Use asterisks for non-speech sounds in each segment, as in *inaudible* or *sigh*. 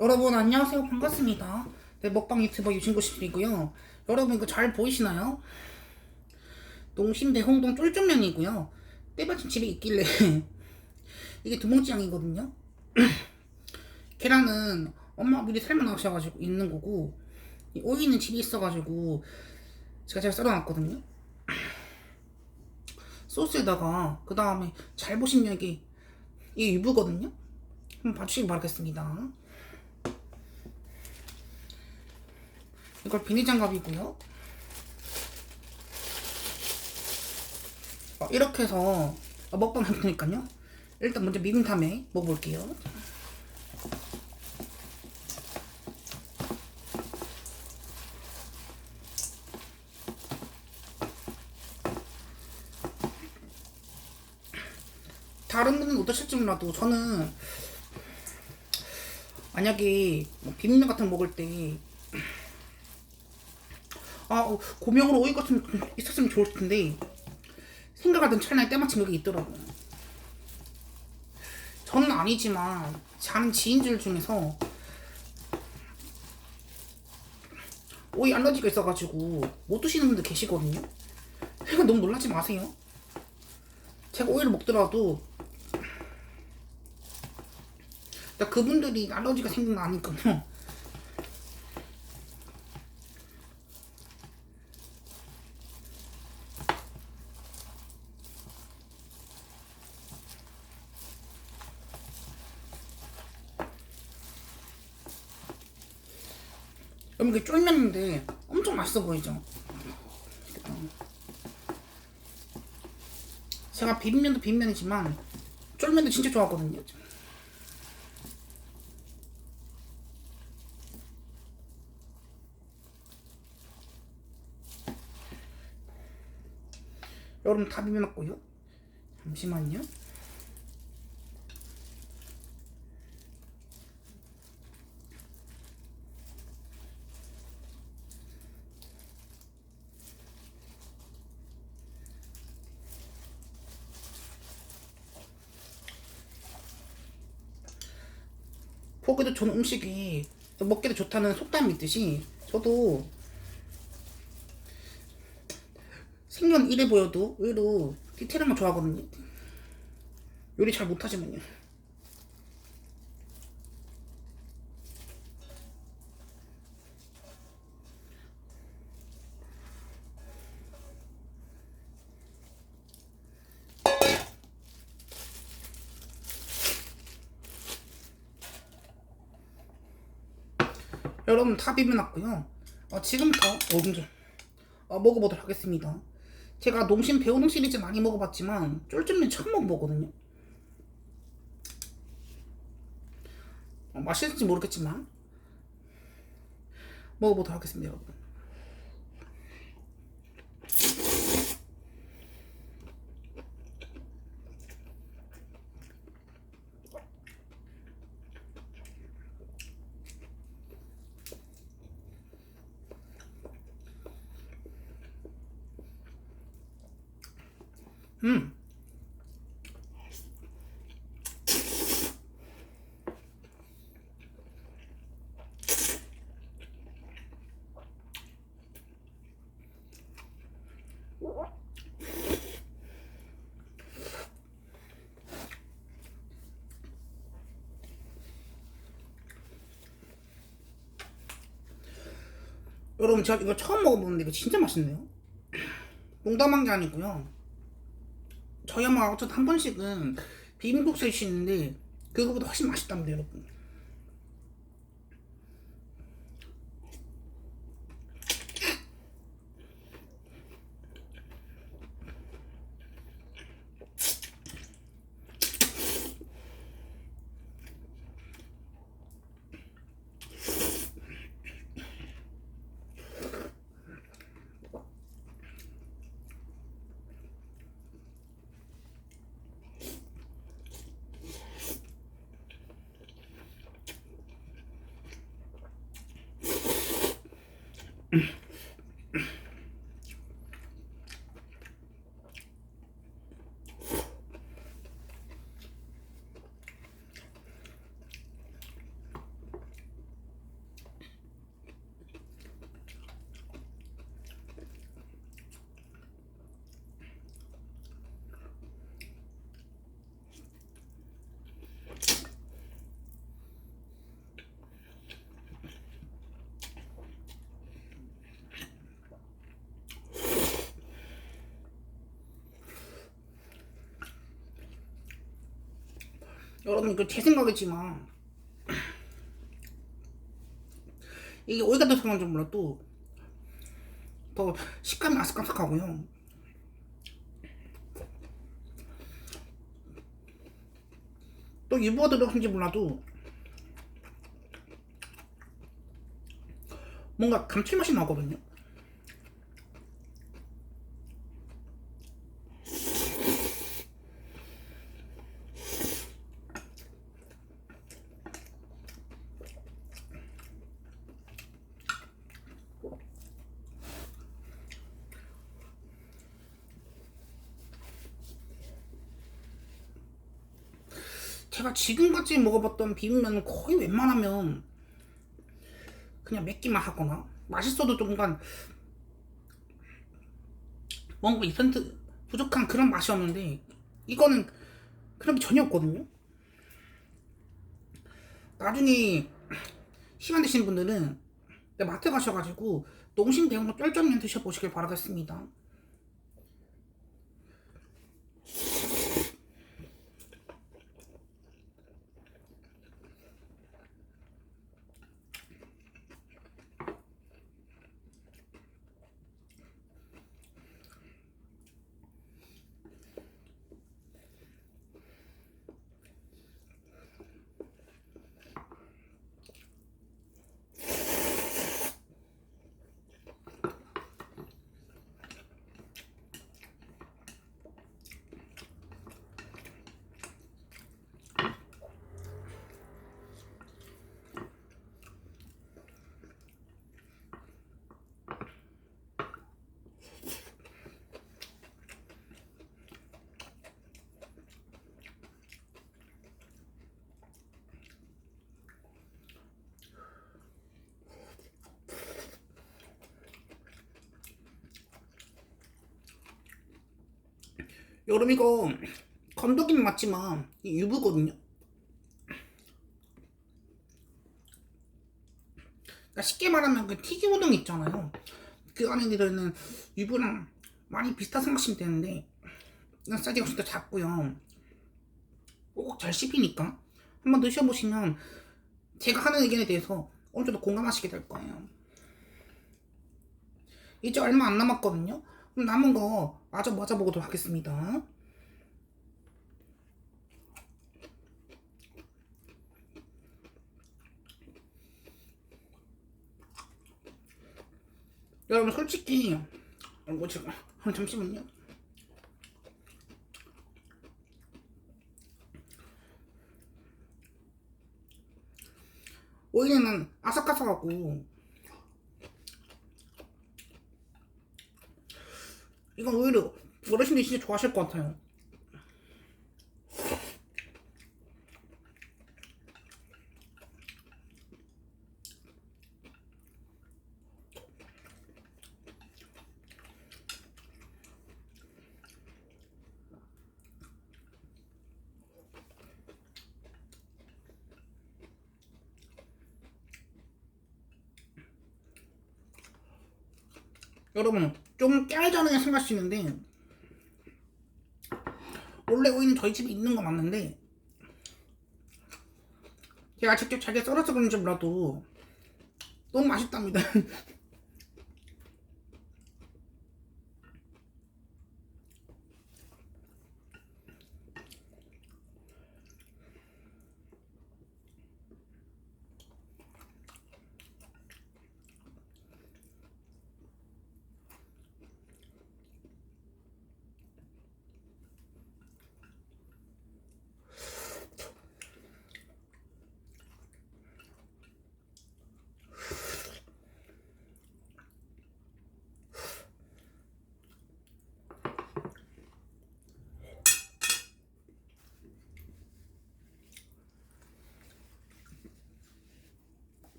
여러분 안녕하세요. 반갑습니다. 네, 먹방 유튜버 유진고십이고요. 여러분 이거 잘 보이시나요? 농심대 홍동 쫄쫄면이고요. 때마침 집에 있길래 *laughs* 이게 두봉지향이거든요. *clears throat* 계란은 엄마 미리 삶아 놓으셔가지고 있는 거고 이 오이는 집에 있어가지고 제가 잘 썰어놨거든요. *clears throat* 소스에다가 그 다음에 잘 보시면 이게 이게 유부거든요. 한번 봐주시기 바라겠습니다 이걸 비닐장갑이고요. 어, 이렇게 해서 먹방 할 테니까요. 일단 먼저 비빔탕에 먹어볼게요. 다른 분은 어떠실지 몰라도 저는 만약에 뭐 비빔면 같은 거 먹을 때 아, 어, 고명으로 오이 같은 거 있었으면 좋을 텐데 생각하던 찰나에 때마침 여기 있더라고요. 저는 아니지만 자는 지인들 중에서 오이 알러지가 있어가지고 못 드시는 분들 계시거든요. 그러니까 너무 놀라지 마세요. 제가 오이를 먹더라도 그분들이 알러지가 생긴 거 아니까요. 여러분 이게 쫄면인데 엄청 맛있어 보이죠? 제가 비빔면도 비빔면이지만 쫄면도 진짜 좋아하거든요. 여러분 다 비벼놨고요. 잠시만요. 보기도 좋은 음식이 먹기도 좋다는 속담이 있듯이 저도 생전 이래 보여도 의외로 디테일한 거 좋아하거든요. 요리 잘 못하지만요. 여러분 다 비벼놨고요. 어, 지금부터 어, 먼저 어, 먹어보도록 하겠습니다. 제가 농심 배우동 시리즈 많이 먹어봤지만 쫄쫄면 처음 먹어보거든요. 어, 맛있을지 모르겠지만 먹어보도록 하겠습니다, 여러분. 음. 여러분 제가 이거 처음 먹어보는데 이거 진짜 맛있네요. 농담한 게 아니고요. 저희 엄마가 어쨌든 한 번씩은 비빔국수 해주시는데 그거보다 훨씬 맛있답니다 여러분 여러분 그 제 생각이지만 이게 오이가 들어간 줄 몰라도 더 식감이 아삭아삭하고요. 또 유부가 들어간지 몰라도 뭔가 감칠맛이 나거든요. 제가 지금까지 먹어봤던 비빔면은 거의 웬만하면 그냥 맵기만 하거나 맛있어도 좀 약간 뭔가 2% 부족한 그런 맛이었는데 이거는 그런 게 전혀 없거든요. 나중에 시간 되시는 분들은 마트 가셔가지고 농심 대용로 쫄쫄면 드셔보시길 바라겠습니다. 여러분 이거 건더기는 맞지만 이 유부거든요. 그러니까 쉽게 말하면 그 튀김 우동 있잖아요. 그 안에 들어있는 유부랑 많이 비슷한 생각하시면 되는데 사이즈가 진짜 작고요. 꼭 잘 씹히니까 한번 드셔보시면 제가 하는 의견에 대해서 어느 정도 공감하시게 될 거예요. 이제 얼마 안 남았거든요. 그럼 남은 거 마저 맞아보도록 하겠습니다. 여러분 솔직히 어, 뭐 제가 아, 잠시만요. 오이는 아삭아삭하고 이건 오히려 어르신들이 진짜 좋아하실 것 같아요. 여러분 좀 깨알잖아요 생각하시는데 원래 오이는 저희 집에 있는 거 맞는데 제가 직접 잘게 썰어서 그런지 몰라도 너무 맛있답니다 *laughs*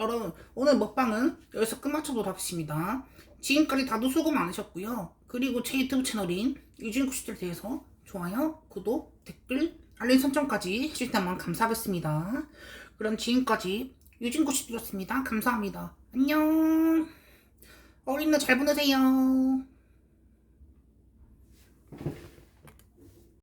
여러분 오늘 먹방은 여기서 끝마쳐보도록 하겠습니다. 지금까지 다들 수고 많으셨고요. 그리고 제 유튜브 채널인 유진구시들 대해서 좋아요, 구독, 댓글, 알림 설정까지 해주시다면 감사하겠습니다. 그럼 지금까지 유진구시들이었습니다. 감사합니다. 안녕. 어린이날 잘 보내세요.